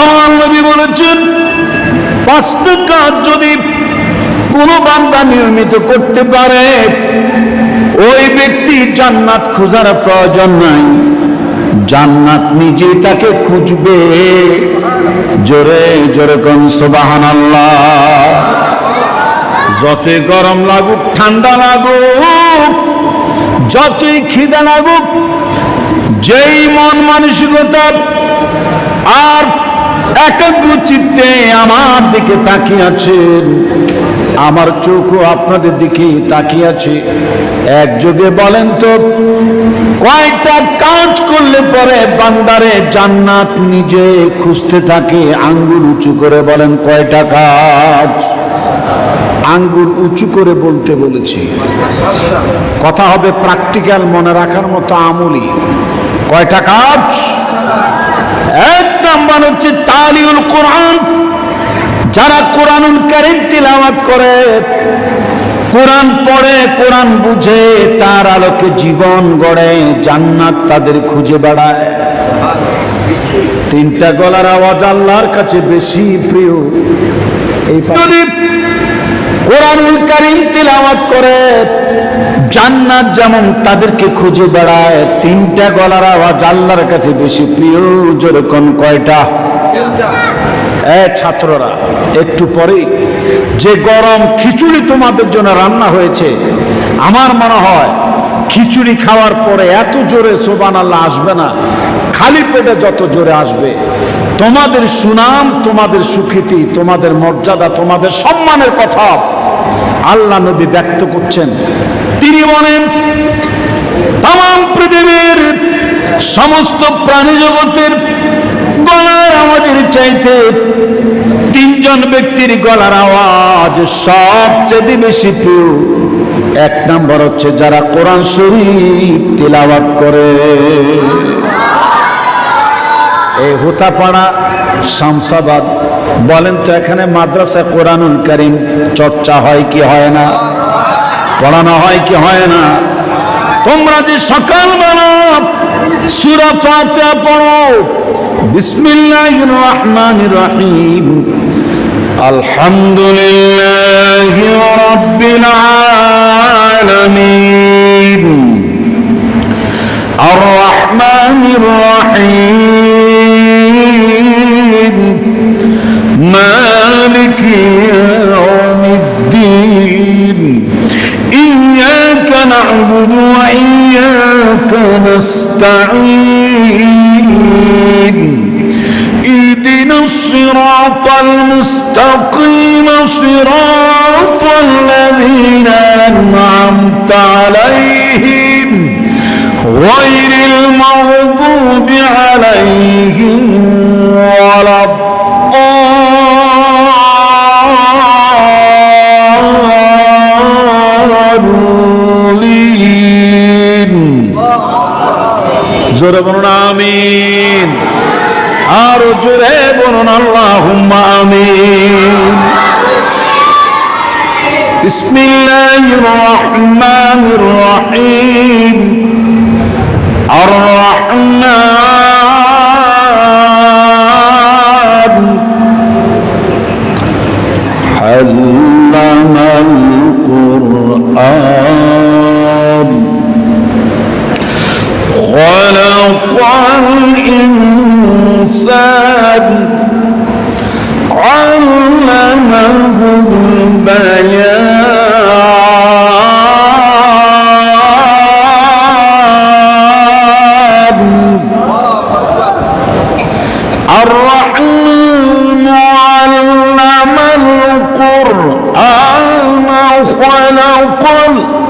আমার নবী বলেছেন পাঁচটা কাজ যদি কোনো বান্দা নিয়মিত করতে পারে, ওই ব্যক্তি জান্নাত খোঁজার প্রয়োজন নাই। জান্নাত নিজে তাকে খুঁজবে। জোরে জোরে কোন সুবাহান যতই গরম লাগুক, ঠান্ডা লাগুক, যতই খিদা লাগুক, যেই মন মানসিকতা আর একাগ্র চিত্তে আমার দিকে তাকিয়ে আছেন আমার চোখও আপনাদের দিকে তাকিয়ে আছে একযোগে বলেন তো কয়টা কাজ করলে পরে বান্দারে জান্নাত নিজে খুঁজতে থাকে। আঙ্গুল উঁচু করে বলেন, কয়টা কাজ? আঙ্গুল উঁচু করে বলতে বলেছি। কথা হবে প্র্যাকটিক্যাল, মনে রাখার মতো আমলি। কয়টা কাজ? নাম্বার হচ্ছে তালিউল কোরআন। যারা কোরআনুল কারিম তিলাওয়াত করে, কোরআন পড়ে, কোরআন বুঝে, তার আলোকে জীবন গড়ে, জান্নাত তাদের খুঁজে বেড়ায়। তিনটা গলার আওয়াজ আল্লাহর কাছে বেশি প্রিয়। এই কোরআনুল কারিম তিলাওয়াত করে জান্নাত যেমন তাদেরকে খুঁজে বেড়ায়, তিনটা গলার আওয়াজ আল্লাহর কাছে বেশি প্রিয় যেরকম কয়টা? ছাত্ররা, একটু পরে যে গরম খিচুড়ি তোমাদের জন্য রান্না হয়েছে, আমার মনে হয় খিচুড়ি খাওয়ার পরে এত জোরে সোবান আল্লাহ আসবে না, খালি পেটে যত জোরে আসবে, তোমাদের সুনাম, তোমাদের সুখ্যাতি, তোমাদের মর্যাদা, তোমাদের সম্মানের কথা। আল্লাহ নবী ব্যক্ত করছেন। তিনি বলেন তাম পৃথিবীর সমস্ত প্রাণী জগতের গলার আওয়াজের চাইতে তিনজন ব্যক্তির গলার আওয়াজ সবচেয়ে বেশি প্রিয়। এক নম্বর হচ্ছে যারা কোরআন শরীফ তিলাওয়াত করে। এই হোতাপাড়া শামসাবাদ বলেন তো এখানে মাদ্রাসায় কোরআনুল করিম চর্চা হয় কি হয় না? পড়ানো হয় কি হয় না? তোমরা যে সকাল বানাও সুরা ফাতে পড়ো বিসমিল্লাহ রহমানির রহিম। আলহামদুলিল্লাহ রব্বিল আলামিন। আর রহিম। مالك يوم الدين. إياك نعبد وإياك نستعين. اهدنا الصراط المستقيم صراط الذين أنعمت عليهم. غير المغضوب عليهم ولا الضالين জোরে বলুন আমিন আর জোরে বলুন আল্লাহুম্মা আমিন بسم الله الرحمن الرحيم الرحمن علم القرآن خلق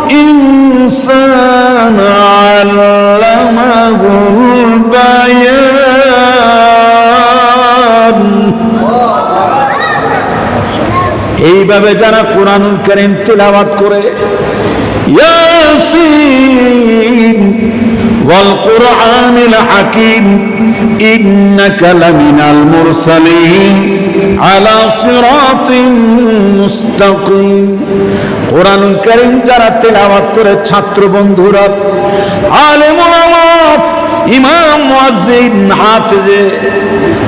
الإنسان علمه البيان এইভাবে যারা কোরআনুল করিম তিলাওয়াত করে ইয়াসিন والقرآن الحكيم إنك لمن المرسلين على صراط مستقيم কোরআন করিম যারা তেলাওয়াত করে ছাত্র বন্ধুরা আলেম ওলামা ইমাম মুয়াজ্জিন হাফেজে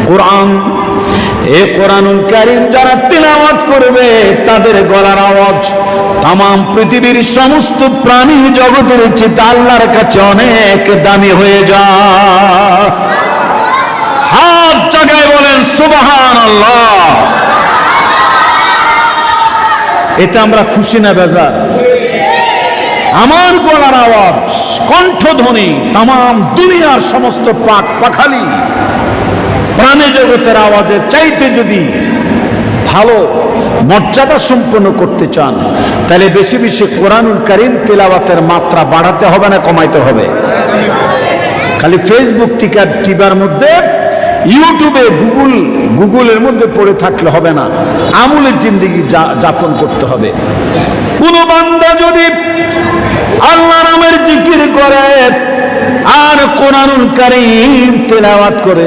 কোরআন এ কোরআনুল কারিম যারা তিলাওয়াত করবে, তাদের গলার আওয়াজ তাম পৃথিবীর সমস্ত প্রাণী জগতের চিন্তা আল্লাহর কাছে অনেক দামি হয়ে যায়। হাত জায়গায় বলেন সুবাহান আল্লাহ এতে আমরা খুশি না বেজার? আমার গলার আওয়াজ, কণ্ঠধ্বনি তাম দুনিয়ার সমস্ত পাক পাখালি প্রাণী জগতের আওয়াজের চাইতে যদি ভালো মর্যাদা সম্পন্ন করতে চান, তাহলে বেশি বেশি কোরআনুল করিম তেলাওয়াতের মাত্রা বাড়াতে হবে না কমাইতে হবে। খালি ফেসবুক টিকার টিবার মধ্যে ইউটিউবে গুগল গুগলের মধ্যে পড়ে থাকলে হবে না। আমুলের জিন্দিগি যাপন করতে হবে। কোন বান্দা যদি আল্লাহ নামের জিকির করে আর কোরআনুল কারীম তেলাওয়াত করে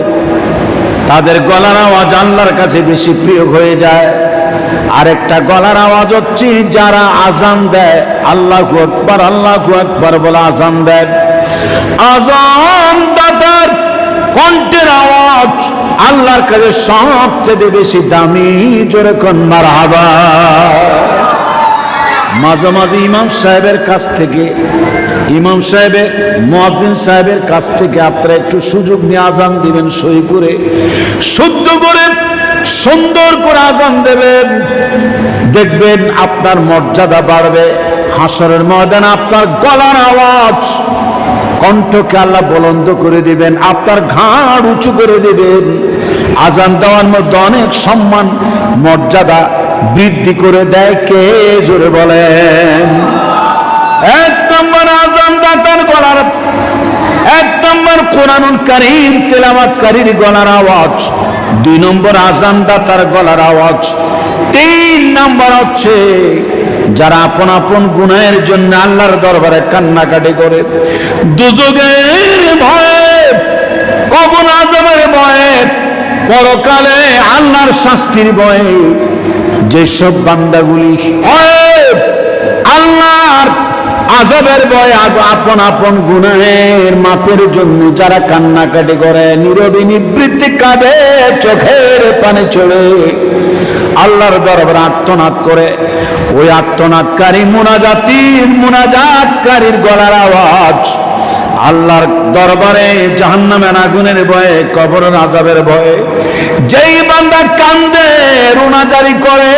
তাদের গলার আওয়াজ আল্লাহর কাছে বেশি প্রিয় হয়ে যায়। আরেকটা গলার আওয়াজ হচ্ছে, যারা আজান দেয়, আল্লাহ আকবার আল্লাহ আকবার বলে আজান দেয়। আজান দাতার কণ্ঠের আওয়াজ আল্লাহর কাছে সবচেয়ে বেশি দামি, জোরে কন্যার হাবা মাঝে মাঝে ইমাম সাহেবের কাছ থেকে ইমাম সাহেবের, মুয়াজ্জিন সাহেবের কাছ থেকে আপনারা একটু সুযোগ নিয়ে আজান দিবেন, সই করে, শুদ্ধ করে, সুন্দর করে আজান দেবেন। দেখবেন আপনার মর্যাদা বাড়বে, হাসরের ময়দান আপনার গলার আওয়াজ, কণ্ঠকে আল্লাহ বলন্দ করে দিবেন, আপনার ঘাড় উঁচু করে দিবেন। আজান দেওয়ার মধ্যে অনেক সম্মান, মর্যাদা বৃদ্ধি করে দেয় কে? জোরে বলেন। এক নম্বর গলার এক নম্বর কোরআনুল কারিম গলার আওয়াজ। দুই নম্বর দাতার গলার আওয়াজ। তিন নম্বর হচ্ছে যারা আপন আপন জন্য আল্লাহর দরবারে কান্নাকাটি করে। দুযোগের ভয়ে কবর আজমের ভয়ে, পরকালে আল্লাহর শাস্তির যেসব বান্দাগুলি আল্লাহর আজবের ভয় আপন আপন গুনাহের মাপের জন্য যারা কান্নাকাটি করে, নীরবী নিবৃত্তি কাঁদে চোখের পানে চড়ে আল্লাহর দরবার আত্মনাদ করে। ওই আত্মনাদকারী মুনাজাতির মুনাজাতকারীর গলার আওয়াজ আল্লাহর দরবারে জাহান্নামের আগুনের ভয়ে, কবরের আজাবের ভয়ে। যেই বান্দা কান্দে রুনাজারি করে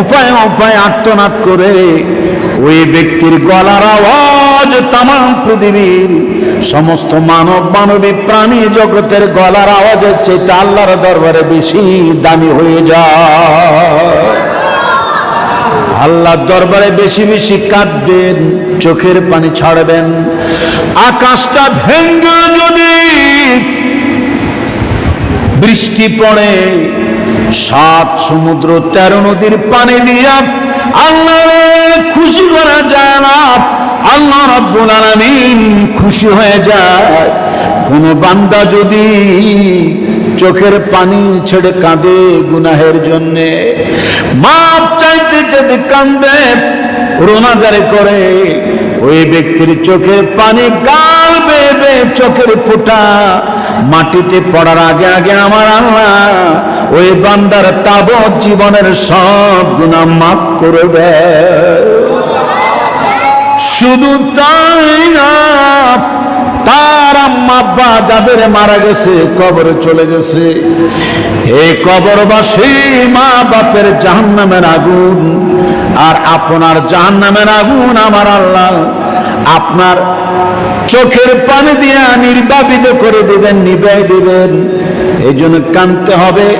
উপায় উপায় আত্মনাদ করে ওই ব্যক্তির গলার আওয়াজ তামাম পৃথিবীর সমস্ত মানব মানবী প্রাণী জগতের গলার আওয়াজের চেয়ে আল্লাহর দরবারে বেশি দামি হয়ে যায়। আল্লাহর দরবারে বেশি বেশি কাঁদবেন, চোখের পানি ছাড়বেন। আকাশটা ভেঙ্গে যদি বৃষ্টি পড়ে সাত সমুদ্র তেরো নদীর পানি দিয়া আল্লাহ খুশি করা যায় না। আল্লাহ রব্বুল আলামিন খুশি হয়ে যায়। কোন বান্দা যদি চোখের পানি ছেড়ে কাঁদে গুনাহের জন্যে, মাপ চাইতে চাইতে কান্দে রোনাজারে করে, ওই ব্যক্তির চোখের পানি গাল বেবে চোখের ফোঁটা মাটিতে পড়ার আগে আগে আমার আল্লাহ ওই বান্দার তাব জীবনের সব গুণা মাফ করে দেয় শুধু তাই না, তার আম্মা যাদের মারা গেছে, কবরে চলে গেছে। এই কবরবাসী মা বাপের জাহান্নামের আগুন আর আপনার জাহান্নামের আগুন আমার আল্লাহ আপনার চোখের পানি দিয়ে নির্বাপিত করে দিবেন নিবে দিবেন। এই জন্য কানতে হবে।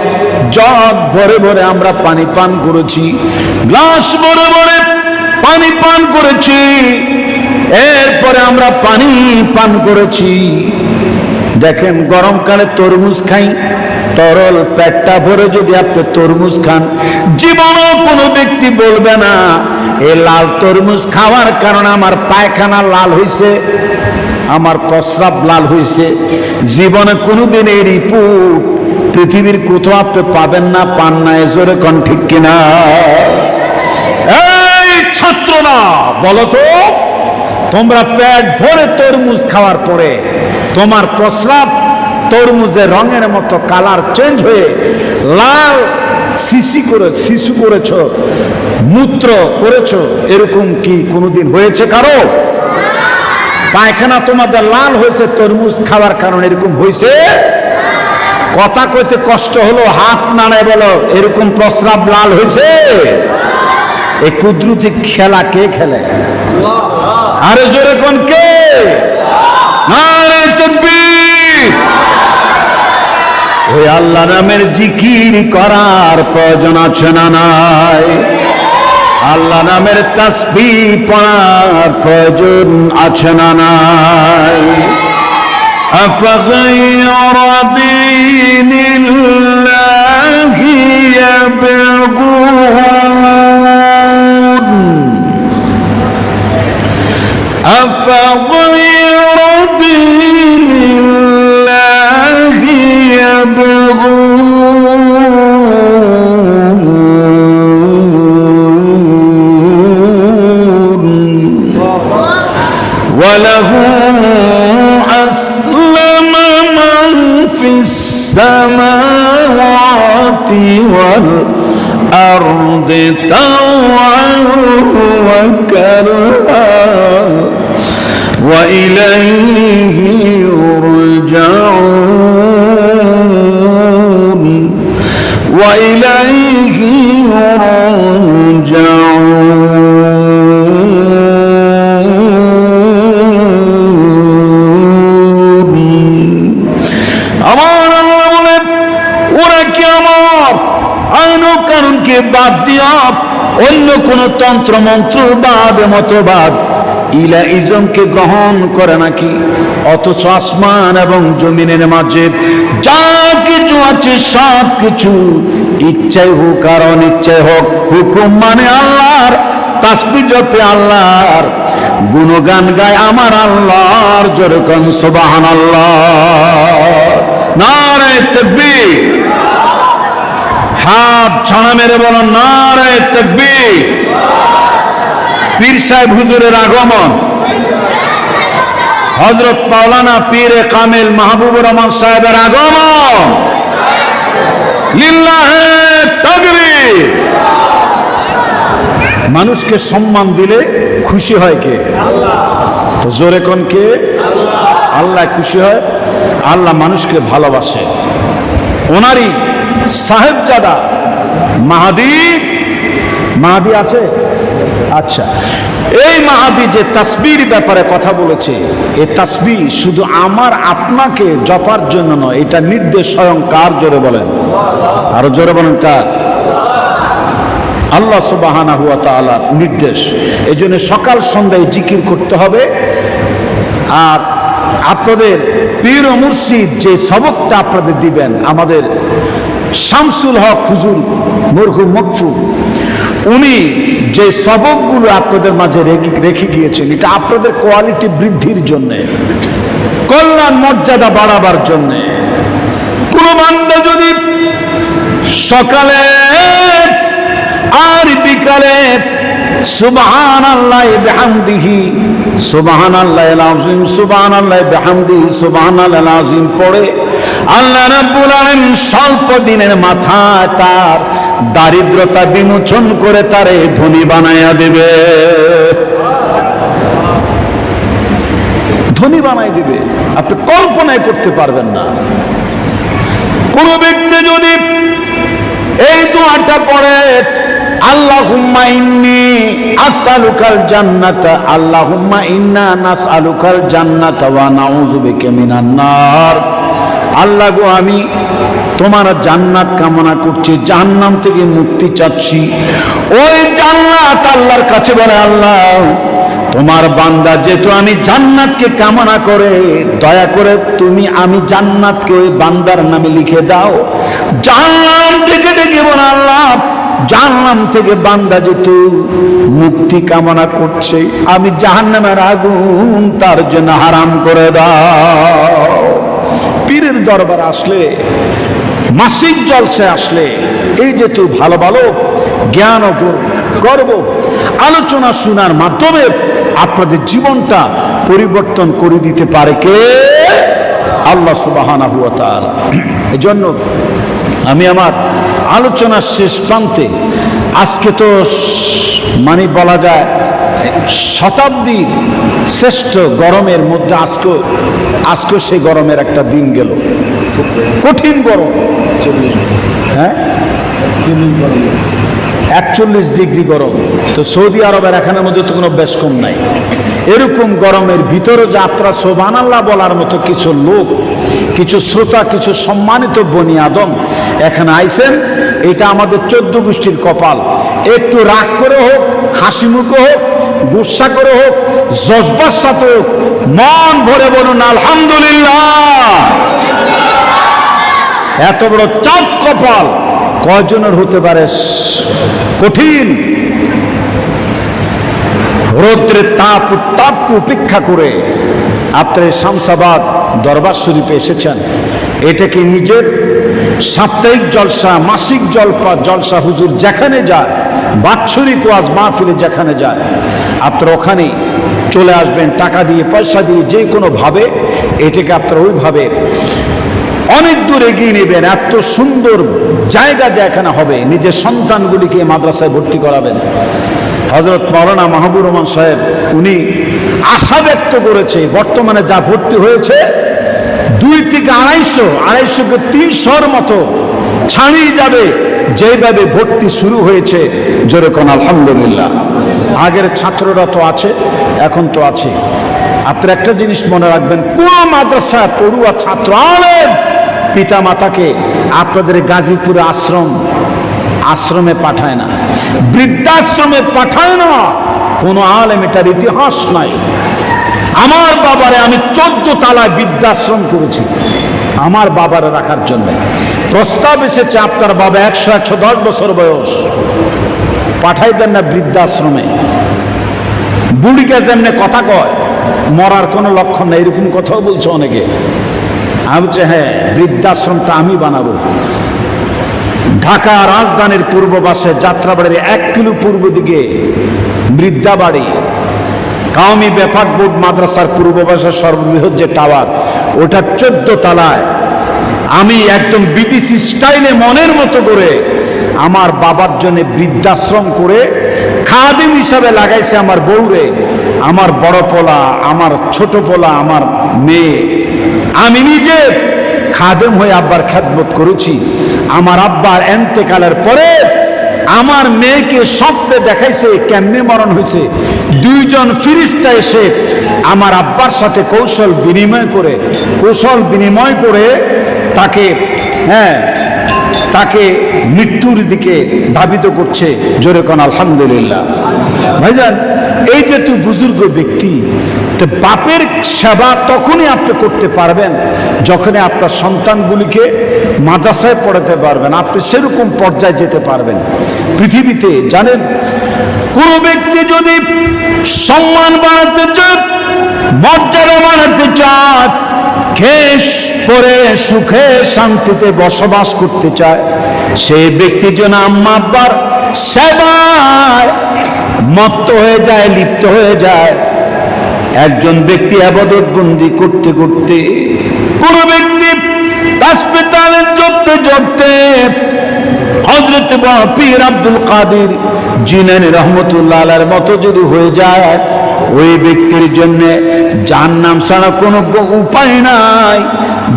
জগ ভরে ভরে আমরা পানি পান করেছি। গ্লাস ভরে ভরে পানি পান করেছি। এরপরে আমরা পানি পান করেছি। দেখেন গরমকালে তরমুজ খাই, তরল পেটটা ভরে যদি আপনি তরমুজ খান, জীবনও কোনো ব্যক্তি বলবে না এই লাল তরমুজ খাওয়ার কারণে আমার পায়খানা লাল হয়েছে আমার প্রস্রাব লাল হয়েছে জীবনে কোনোদিন এই রিপোর্ট পৃথিবীর কোথাও আপনি পাবেন না, পান না এজোরে জোরে কন ঠিক কিনা? এই ছাত্ররা, বলো তো, তোমরা পেট ভরে তরমুজ খাওয়ার পরে তোমার প্রস্রাব তরমুজের রঙের মতো কালার চেঞ্জ হয়ে লাল শিশি করে শিশু করেছ মূত্র করেছ এরকম কি কোনোদিন হয়েছে কারও? পায়খানা তোমাদের লাল হয়েছে তরমুজ খাওয়ার কারণে এরকম হয়েছে? কথা কইতে কষ্ট হলো হাত নাড়ায় বলো এরকম প্রস্রাব লাল হয়েছে? এই কুদরতি খেলা কে খেলে? আরে জোরে কোন কে? ওই আল্লাহ নামের জিকির করার প্রয়োজন আছে না নাই আল্লাহ নামের তাসবি পড়ার প্রয়োজন আছে না নাই أفغير دين الله يبغون أفغير والأرض طوعا وكرها وإليه يرجعون. তন্ত্র মন্ত্র বাদ মতবাদ। ইলা ইজমকে গ্রহণ করে নাকি? অথচ আসমান এবং জমিনের মাঝে যা কিছু আছে, সব কিছু ইচ্ছাই হোক আর অনিচ্ছাই হোক। হুকুম মানে আল্লাহর তাসবি জপে আল্লাহর। গুণগান গায় আমার আল্লাহর যেরকম সুবাহান আল্লাহ নারে তকবীর। হাত ছাড়া মেরে বলো নারে তকবীর। পীর সাহেব হুজুরের আগমন। হজরত মাওলানা পীরে কামেল মাহবুবুর রহমান সাহেবের আগমন। লিল্লাহে তাকবীর। মানুষকে সম্মান দিলে খুশি হয় কে? জোরে কোন কে? আল্লাহ খুশি হয়, আল্লাহ মানুষকে ভালোবাসে। ওনারই সাহেবজাদা। মাহাদি? মাহাদি আছে? আচ্ছা। এই মাহাদি যে তাসবির ব্যাপারে কথা বলেছে এই তাসবি শুধু আমার, আপনাকে জপার জন্য নয়, এটা নির্দেশ স্বয়ং কার জোরে বলেন? আরও জোরে বলেন কার? আল্লাহ সুবাহানা হুয়া তাআলার নির্দেশ। এই জন্য সকাল সন্ধ্যায় জিকির করতে হবে। আর আপনাদের পীর মুর্শিদ যে সবকটা আপনাদের দিবেন, আমাদের শামসুল হক হুজুর মরহুম মকফু, উনি যে সবকগুলো আপনাদের মাঝে রেখে গিয়েছেন, এটা আপনাদের কোয়ালিটি বৃদ্ধির জন্যে, কল্যাণ মর্যাদা বাড়াবার জন্যে। কোন বান্দা যদি সকালে আর বিকালে সুবহান আল্লাহ বিহামদিহি সুবহান আল্লাহ আযীম সুবহান আল্লাহ বিহামদিহি সুবহান আল্লাহ আযীম পড়ে আল্লাহ রাব্বুল আলামিন স্বল্প দিনের মাথায় তার দারিদ্রতা বিমোচন করে তারে ধনী বানায়া দেবে। ধনী বানাই দিবে। আপনি কল্পনায় করতে পারবেন না। কোন ব্যক্তি যদি এই দোয়াটা পড়ে, আল্লাহুম্মা ইন্নি আসআলুকাল জান্নাতা, আল্লাহুম্মা ইন্না নাসআলুকাল জান্নাতা ওয়া নাউযু বিকা মিনান নার। আল্লাহ গো, আমি তোমার জান্নাত কামনা করছি, জাহান্নাম থেকে মুক্তি চাচ্ছি। ওই জান্নাত আল্লাহর কাছে বলে, আল্লাহ, তোমার বান্দা যেহেতু আমি জান্নাতকে কামনা করে, দয়া করে তুমি আমি জান্নাতকে ওই বান্দার নামে লিখে দাও। জানলাম থেকে ডেকে বলে, আল্লাহ জানলাম থেকে বান্দা যেহেতু মুক্তি কামনা করছে, আমি জাহান্নামের আগুন তার জন্য হারাম করে দাও। পীরের দরবার আসলে মাসিক জলসে আসলে, এই যে তুই ভালো ভালো জ্ঞান ও করব, আলোচনা শোনার মাধ্যমে আপনাদের জীবনটা পরিবর্তন করে দিতে পারে কে? আল্লাহ সুবাহানা হুয়া তাআলা। এজন্য আমি আমার আলোচনার শেষ প্রান্তে, আজকে তো মানে বলা যায় শতাব্দীর শ্রেষ্ঠ গরমের মধ্যে আজকে আজকে সেই গরমের একটা দিন গেল। কঠিন গরম। হ্যাঁ? একচল্লিশ ডিগ্রি গরম। তো সৌদি আরবের এখানের মধ্যে তো কোনো বেশ কম নাই। এরকম গরমের ভিতরে যাত্রা সোবান আল্লাহ বলার মতো কিছু লোক, কিছু শ্রোতা, কিছু সম্মানিত বনি আদম এখানে আইসেন এটা আমাদের চোদ্দ গোষ্ঠীর কপাল। একটু রাগ করে হোক, হাসি মুখে হোক গুসা করে হোক জজবার সাথে হোক, মন ভরে বলুন, আলহামদুলিল্লাহ। এত বড় চাঁদ কপাল কয়জনের হতে পারে কঠিন? রৌদ্রের তাপ উত্তাপকে উপেক্ষা করে আপনার এই শামসাবাদ দরবার শরীফে এসেছেন। এটাকে নিজের সাপ্তাহিক জলসা, মাসিক জলপা, জলসা হুজুর যেখানে যায় বাৎসরিক ওয়াজ মাহফিলে যেখানে যায়, আপনারা ওখানে চলে আসবেন, টাকা দিয়ে, পয়সা দিয়ে, যে কোনো ভাবে এটাকে আপনারা ওইভাবে অনেক দূর এগিয়ে নেবেন। এত সুন্দর জায়গা যেখানে হবে, নিজের সন্তানগুলিকে মাদ্রাসায় ভর্তি করাবেন। হজরত মৌলানা মাহবুর রহমান সাহেব, উনি আশা ব্যক্ত করেছে, বর্তমানে যা ভর্তি হয়েছে, দুই থেকে আড়াইশো, আড়াইশোকে তিনশোর মতো ছাড়িয়ে যাবে। যেভাবে ভর্তি শুরু হয়েছে, জোরে কোন আলহামদুলিল্লাহ। আগের ছাত্ররা তো আছে, এখন তো আছে। আপনার একটা জিনিস মনে রাখবেন, কোন মাদ্রাসা পড়ুয়া ছাত্র আলেম পিতা মাতাকে আপনাদের গাজীপুরে আশ্রম, আশ্রমে পাঠায় না। বৃদ্ধাশ্রমে পাঠায় না। কোনো আলেম এটার ইতিহাস নাই। আমার বাবারে আমি চোদ্দ তালায় বৃদ্ধাশ্রম করেছি। আমার বাবারে রাখার জন্য। প্রস্তাব এসেছে আপনার বাবা একশো একশো দশ বছর বয়স। পাঠাই দেন না বৃদ্ধাশ্রমে। বুড়িকে যেমনি কথা কয়, মরার কোনো লক্ষণ নেই, এরকম কথাও বলছে অনেকে। আমি বলছি হ্যাঁ বৃদ্ধাশ্রমটা আমি বানাবো। ঢাকা রাজধানীর পূর্ব পাশে যাত্রাবাড়ির এক কিলো পূর্ব দিকে বৃদ্ধাবাড়ি কাউমি ব্যাপক বোর্ড মাদ্রাসার পূর্ব পাশে সর্ববৃহৎ যে টাওয়ার, ওটা চোদ্দ তালায় আমি একদম বিদেশি স্টাইলে মনের মতো করে আমার বাবার জন্য বৃদ্ধাশ্রম করে খাদিম হিসাবে লাগাইছে আমার বউরে। আমার বড় পোলা, আমার ছোট পোলা, আমার মেয়ে। আমি নিজে খাদেম হয়ে আব্বার খ্যাতমত করেছি। আমার আব্বার এন্তেকালের পরে আমার মেয়েকে স্বপ্নে দেখাইছে, কেমনে মরণ হয়েছে। দুইজন ফিরিস্তা এসে আমার আব্বার সাথে কৌশল বিনিময় করে, কৌশল বিনিময় করে তাকে হ্যাঁ তাকে মৃত্যুর দিকে ধাবিত করছে। জোরে কোন আলহামদুলিল্লাহ। ভাইজান, এই যে তুই বুজুর্গ ব্যক্তি, তো বাপের সেবা তখনই আপনি করতে পারবেন যখনই আপনার সন্তানগুলিকে মাদ্রাসায় পড়াতে পারবেন। আপনি সেরকম পর্যায়ে যেতে পারবেন। পৃথিবীতে জানেন, কোন ব্যক্তি যদি সম্মান বাড়াতে চায় মর্যাদা বাড়াতে চায়, খেস পরে সুখে শান্তিতে বসবাস করতে চায়। ব্যক্তি সেবায় মত্ত হয়ে যায়, লিপ্ত হয়ে যায়। একজন ব্যক্তি আবাদত বন্দি করতে করতে কোন ব্যক্তি হাসপাতালে জপতে জপতে হজরত পীর আব্দুল কাদির জিনানি রহমতুল্লাহ মতো যদি হয়ে যায় ওই ব্যক্তির জন্য যার নাম ছাড়া কোনো উপায় নাই।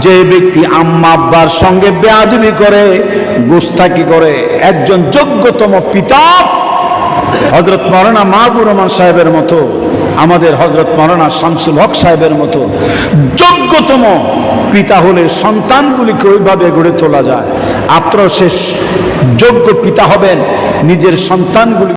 যে ব্যক্তি আম্মা আব্বার সঙ্গে বেয়াদবি করে গোস্তাকি করে, একজন যোগ্যতম পিতা হজরত মরানা মাহবুর রহমান সাহেবের মতো, আমাদের হজরত মরানা শামসুল হক সাহেবের মতো, যোগ্যতম পিতা হলে সন্তানগুলিকে ওইভাবে গড়ে তোলা যায়। আপনারাও শেষ যোগ্য পিতা হবেন, নিজের সন্তানগুলি